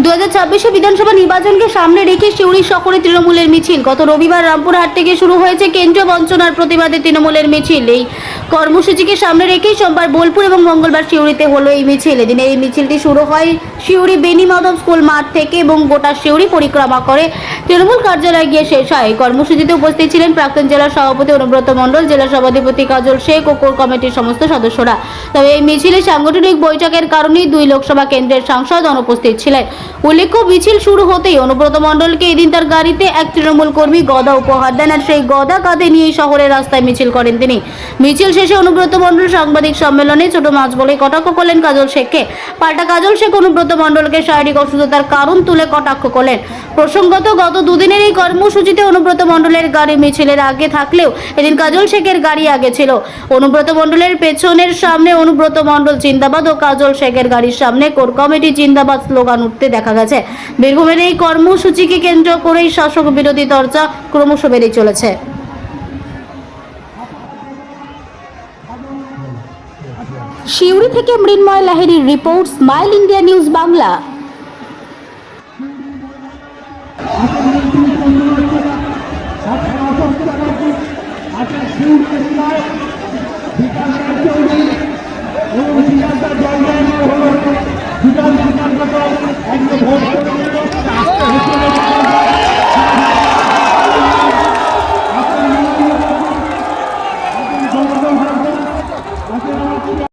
দু হাজার বিধানসভা নির্বাচনকে সামনে রেখে সিউড়ি শহরে তৃণমূলের মিছিল। গত রবিবার রামপুরহাট থেকে শুরু হয়েছে কেন্দ্রীয় বঞ্চনার প্রতিবাদে তৃণমূলের মিছিল। এই কর্মসূচিকে সামনে রেখেই সোমবার বোলপুর এবং মঙ্গলবার শিউড়িতে হলো এই মিছিল। এদিন এই মিছিলটি শুরু হয় শিউড়ি বেনি মাধব স্কুল মাঠ থেকে এবং গোটা শিউড়ি পরিক্রমা করে। তৃণমূল কার্যালয়ে গিয়ে শেষ হয়। কর্মসূচিতে উপস্থিত ছিলেন প্রাক্তন জেলা সভাপতি অনুব্রত মণ্ডল, জেলা সভাধিপতি কাজল শেখ ও কোর কমিটির সমস্ত সদস্যরা। তবে এই মিছিলে সাংগঠনিক বৈঠকের কারণেই দুই লোকসভা কেন্দ্রের সাংসদ অনুপস্থিত ছিলেন। উল্লেখ্য, মিছিল শুরু হতেই অনুব্রত মণ্ডলকে এদিন তার গাড়িতে এক তৃণমূল কর্মী গদা উপহার দেন আর সেই গদা কাঁধে নিয়ে শহরের রাস্তায় মিছিল করেন তিনি। মিছিল শেষে অনুব্রত মণ্ডল সাংবাদিক সম্মেলনে ছোট মাছ বলে কটাক্ষ করলেন কাজল শেখকে। পাল্টা কাজল শেখ অনুব্রত মণ্ডলকে শারীরিক অসুস্থতার কারণ তুলে কটাক্ষ করলেন। প্রসঙ্গত, গত দুদিনের এই কর্মসূচিতে অনুব্রত মণ্ডলের গাড়ি মিছিলের আগে থাকলেও এদিন কাজল শেখের গাড়ি আগে ছিল। অনুব্রত মণ্ডলের পেছনের সামনে অনুব্রত মণ্ডল জিন্দাবাদ ও কাজল শেখের গাড়ির সামনে কোর কমিটি জিন্দাবাদ স্লোগান উঠতে দেখা গেছে। বীরভূমের এই কর্মসূচিকে কেন্দ্র করেই শাসক বিরোধী চর্চা ক্রমশ বেড়ে চলেছে। শিউরি থেকে Mrinmoy লাহিড়ির report smile India news Bangla Bikash